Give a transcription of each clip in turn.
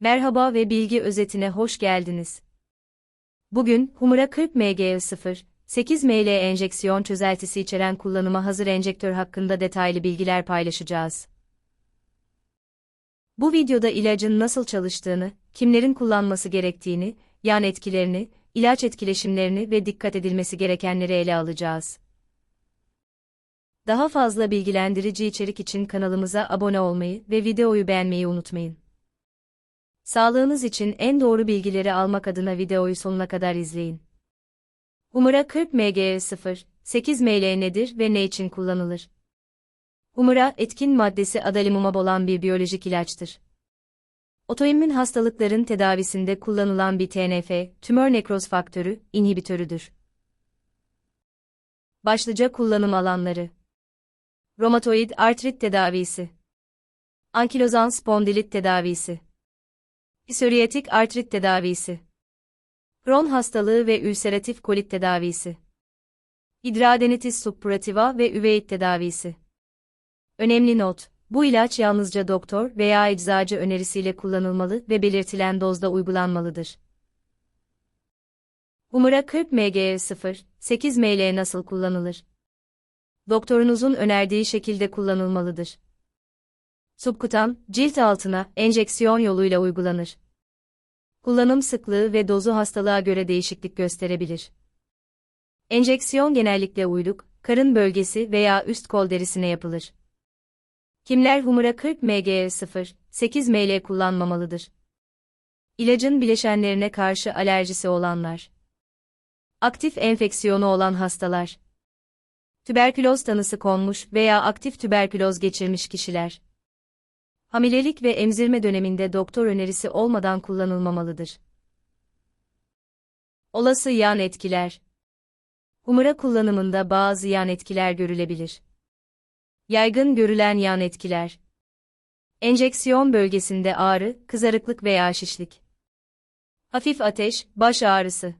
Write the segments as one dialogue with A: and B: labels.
A: Merhaba ve bilgi özetine hoş geldiniz. Bugün, Humura 40 mg 8 ml enjeksiyon çözeltisi içeren kullanıma hazır enjektör hakkında detaylı bilgiler paylaşacağız. Bu videoda ilacın nasıl çalıştığını, kimlerin kullanması gerektiğini, yan etkilerini, ilaç etkileşimlerini ve dikkat edilmesi gerekenleri ele alacağız. Daha fazla bilgilendirici içerik için kanalımıza abone olmayı ve videoyu beğenmeyi unutmayın. Sağlığınız için en doğru bilgileri almak adına videoyu sonuna kadar izleyin. Humura 40 mg 0, 8 ml nedir ve ne için kullanılır? Humura, etkin maddesi adalimumab olan bir biyolojik ilaçtır. Otoimmün hastalıkların tedavisinde kullanılan bir TNF, tümör nekroz faktörü, inhibitörüdür. Başlıca kullanım alanları Romatoid artrit tedavisi Ankilozan spondilit tedavisi Psoriyatik artrit tedavisi. Kron hastalığı ve ülseratif kolit tedavisi. Hidradenitis suppurativa ve üveit tedavisi. Önemli not, bu ilaç yalnızca doktor veya eczacı önerisiyle kullanılmalı ve belirtilen dozda uygulanmalıdır. Humura 40 mg 0, 8 ml nasıl kullanılır? Doktorunuzun önerdiği şekilde kullanılmalıdır. Subkutan, cilt altına, enjeksiyon yoluyla uygulanır. Kullanım sıklığı ve dozu hastalığa göre değişiklik gösterebilir. Enjeksiyon genellikle uyluk, karın bölgesi veya üst kol derisine yapılır. Kimler humura 40 mg 0, 8 ml kullanmamalıdır? İlacın bileşenlerine karşı alerjisi olanlar. Aktif enfeksiyonu olan hastalar. Tüberküloz tanısı konmuş veya aktif tüberküloz geçirmiş kişiler. Hamilelik ve emzirme döneminde doktor önerisi olmadan kullanılmamalıdır. Olası yan etkiler Humura kullanımında bazı yan etkiler görülebilir. Yaygın görülen yan etkiler Enjeksiyon bölgesinde ağrı, kızarıklık veya şişlik. Hafif ateş, baş ağrısı.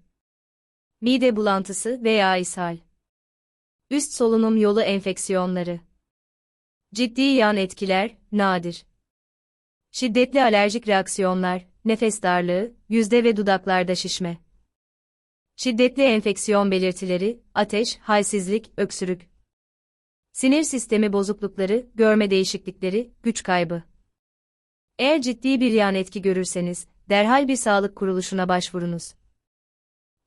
A: Mide bulantısı veya ishal. Üst solunum yolu enfeksiyonları. Ciddi yan etkiler, nadir. Şiddetli alerjik reaksiyonlar, nefes darlığı, yüzde ve dudaklarda şişme. Şiddetli enfeksiyon belirtileri, ateş, halsizlik, öksürük. Sinir sistemi bozuklukları, görme değişiklikleri, güç kaybı. Eğer ciddi bir yan etki görürseniz, derhal bir sağlık kuruluşuna başvurunuz.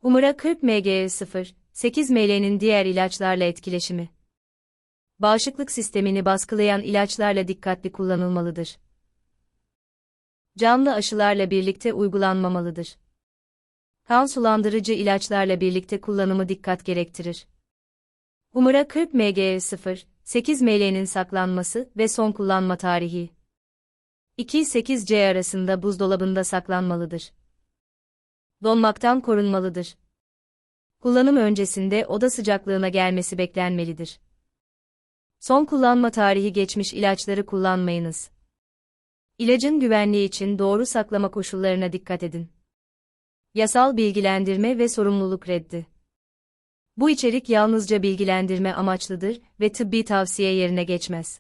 A: Humura 40 mg 0, 8 ml'nin diğer ilaçlarla etkileşimi. Bağışıklık sistemini baskılayan ilaçlarla dikkatli kullanılmalıdır canlı aşılarla birlikte uygulanmamalıdır. Kan sulandırıcı ilaçlarla birlikte kullanımı dikkat gerektirir. Humura 40 mg 0, 8 ml'nin saklanması ve son kullanma tarihi. 2-8C arasında buzdolabında saklanmalıdır. Donmaktan korunmalıdır. Kullanım öncesinde oda sıcaklığına gelmesi beklenmelidir. Son kullanma tarihi geçmiş ilaçları kullanmayınız. İlacın güvenliği için doğru saklama koşullarına dikkat edin. Yasal bilgilendirme ve sorumluluk reddi. Bu içerik yalnızca bilgilendirme amaçlıdır ve tıbbi tavsiye yerine geçmez.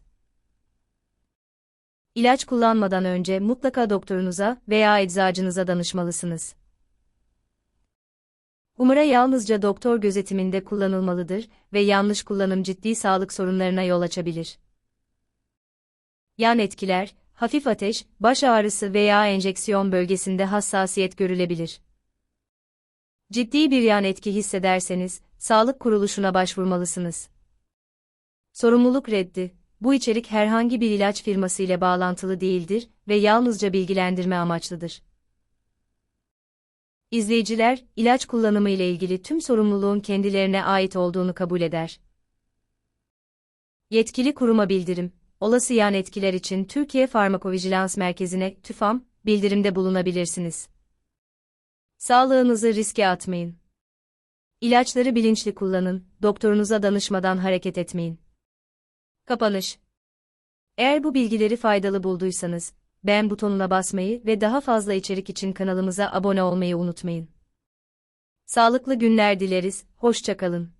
A: İlaç kullanmadan önce mutlaka doktorunuza veya eczacınıza danışmalısınız. Umara yalnızca doktor gözetiminde kullanılmalıdır ve yanlış kullanım ciddi sağlık sorunlarına yol açabilir. Yan etkiler, hafif ateş, baş ağrısı veya enjeksiyon bölgesinde hassasiyet görülebilir. Ciddi bir yan etki hissederseniz, sağlık kuruluşuna başvurmalısınız. Sorumluluk reddi. Bu içerik herhangi bir ilaç firması ile bağlantılı değildir ve yalnızca bilgilendirme amaçlıdır. İzleyiciler, ilaç kullanımı ile ilgili tüm sorumluluğun kendilerine ait olduğunu kabul eder. Yetkili kuruma bildirim olası yan etkiler için Türkiye Farmakovijilans Merkezi'ne TÜFAM bildirimde bulunabilirsiniz. Sağlığınızı riske atmayın. İlaçları bilinçli kullanın, doktorunuza danışmadan hareket etmeyin. Kapanış Eğer bu bilgileri faydalı bulduysanız, beğen butonuna basmayı ve daha fazla içerik için kanalımıza abone olmayı unutmayın. Sağlıklı günler dileriz, hoşçakalın.